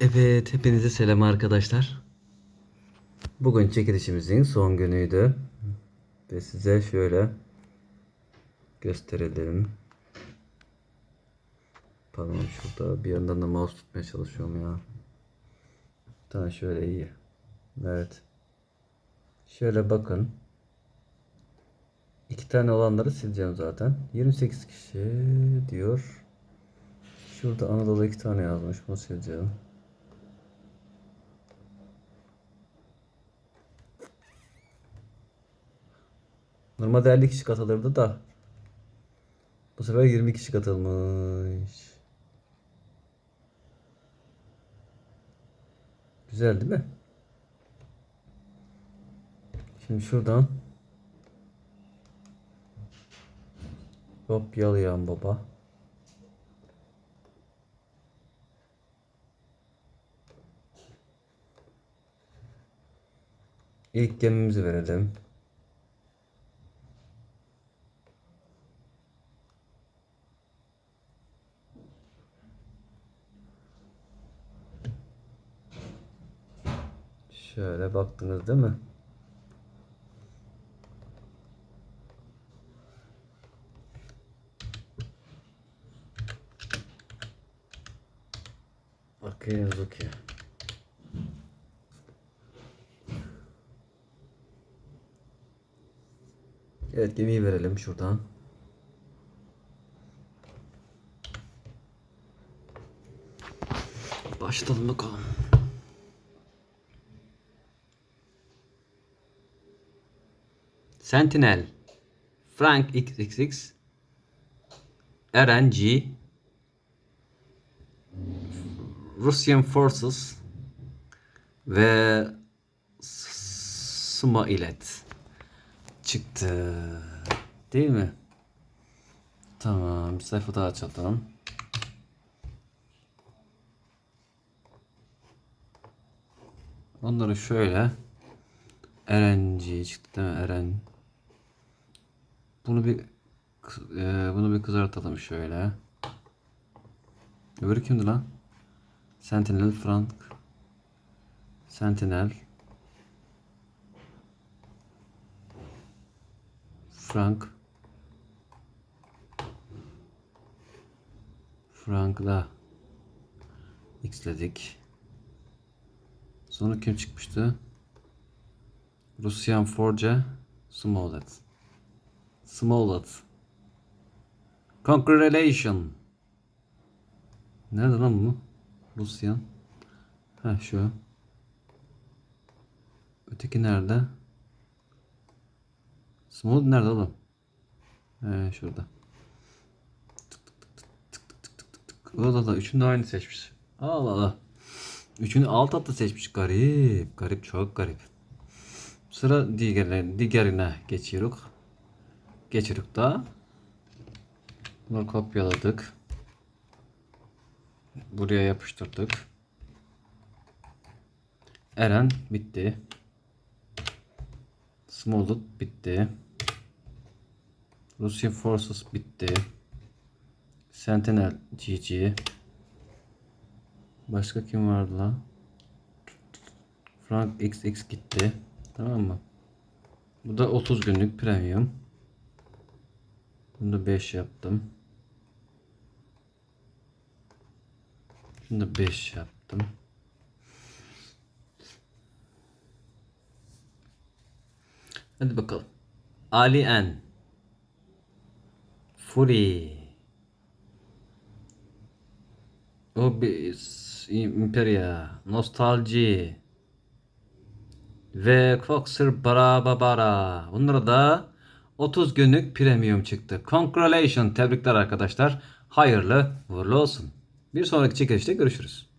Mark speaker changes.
Speaker 1: Evet, hepinize selam arkadaşlar. Bugün çekilişimizin son günüydü. Ve size şöyle gösterelim. Pardon şurada bir yandan da mouse tutmaya çalışıyorum ya. Tamam şöyle iyi. Evet. Şöyle bakın. İki tane olanları sileceğim zaten. 28 kişi diyor. Şurada Anadolu iki tane yazmış. Bunu sileceğim. Normalde 50 kişi katılırdı da bu sefer 20 kişi katılmış. Güzel değil mi? Şimdi şuradan Hop yalayan baba. İlk gemimizi verelim. Şöyle baktınız değil mi? Bakıyoruz okey. Evet gemiyi verelim şuradan. Başlayalım bakalım. Sentinel Frank XXX RNG Russian Forces ve Smailet çıktı. Değil mi? Tamam. Bir sayfa daha açalım. Onları şöyle RNG çıktı değil mi? Eren. Bunu bir e, bunu bir kızartalım şöyle. Öbürü kimdi lan? Sentinel Frank. Sentinel. Frank. Frank'la x'ledik. Sonra kim çıkmıştı? Russian Forge Smollett. Smollett. Congratulation. Nerede lan bu? Rusyan. Ha şu. Öteki nerede? Smollett nerede oğlum? He şurada. O da da üçünü de aynı seçmiş. Allah Allah. Üçünü alt alta seçmiş. Garip. Garip çok garip. Sıra diğerlerine, diğerine geçiyoruz. Geçiyoruz da. Bunları kopyaladık. Buraya yapıştırdık. Eren bitti. Smollett bitti. Russian Forces bitti. Sentinel GG. Başka kim vardı lan? Frank XX gitti. Tamam mı? Bu da 30 günlük premium. Bunu da 5 yaptım. Şunu da 5 yaptım. Hadi bakalım. Ali N. Fury. Obis. Imperia. Nostalji. Ve Foxer Bara Bara. Bunlara da 30 günlük premium çıktı. Congratulations. Tebrikler arkadaşlar. Hayırlı uğurlu olsun. Bir sonraki çekilişte görüşürüz.